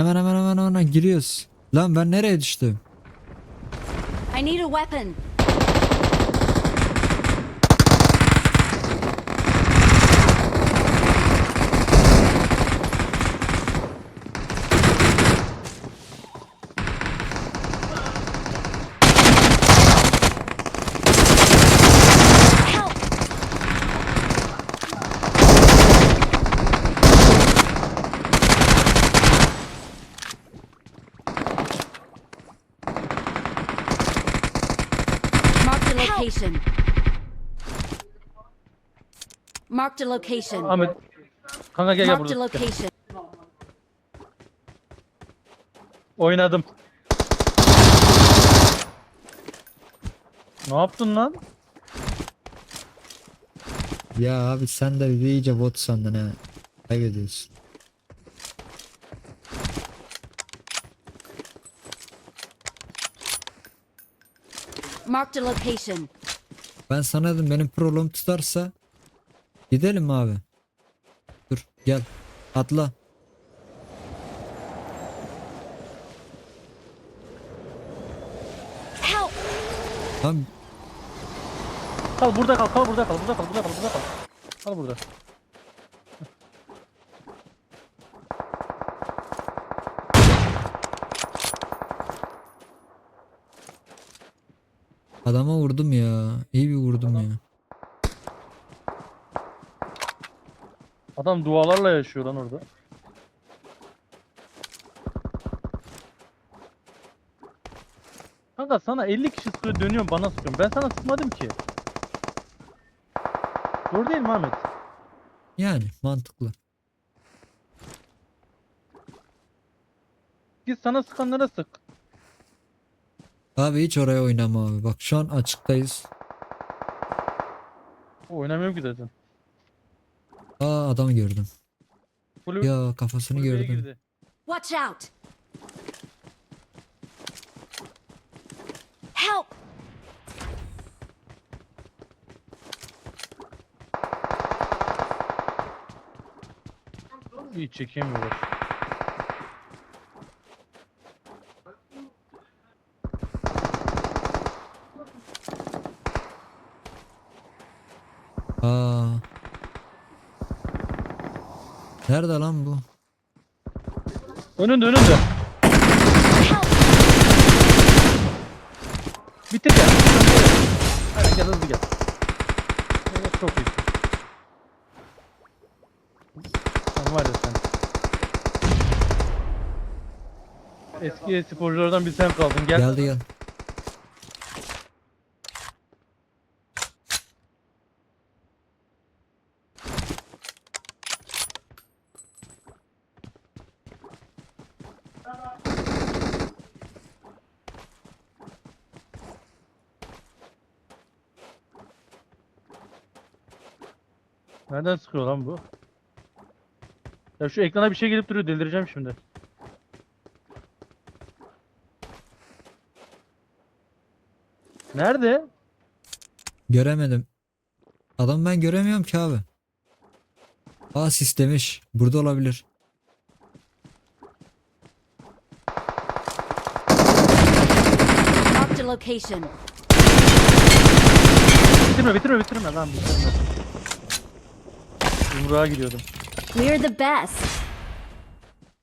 Hemen hemen hemen hemen giriyoruz. Lan ben nereye düştüm? I need a weapon. Help! Marked a location. Marked a location. Ahmet. Kanka gel gel Marked a burada. Gel. location. Oynadım. Ne yaptın lan? Ya abi sen de bir iyice bot sandın ha. Kaybediyorsun. Marked a location. Ben sana dedim benim prolom tutarsa gidelim mi abi? Dur gel atla. Help! Tam Kal burada kal, kal burada kal, burada kal, burada kal, burada kal. Kal burada. Adama vurdum ya. İyi bir vurdum ya. Adam dualarla yaşıyor lan orada. Kanka sana 50 kişi sıkıyor dönüyorum bana sıkıyorsun. Ben sana sıkmadım ki. Doğru değil mi Ahmet? Yani mantıklı. Git sana sıkanlara sık. Abi hiç oraya oynama abi. Bak şu an açıktayız. Oynamıyorum ki zaten. Aa adamı gördüm. Kulüp, Ya kafasını kulübeye gördüm. girdi. Watch out! Help! İyi çekemiyorlar. Aa. Nerede lan bu? Önünde önünde. Bitir ya. Hadi gel hızlı gel. Evet, çok iyi. Sen var ya sen. Eski sporculardan bir sen kaldın. Gel. Geldi gel. Nereden sıkıyor lan bu? Ya şu ekrana bir şey gelip duruyor delireceğim şimdi. Nerede? Göremedim. Adam ben göremiyorum ki abi. Aa sistemiş. Burada olabilir. Marked a location. Bitirme bitirme bitirme lan bitirme. Yumruğa gidiyordum. We're the best.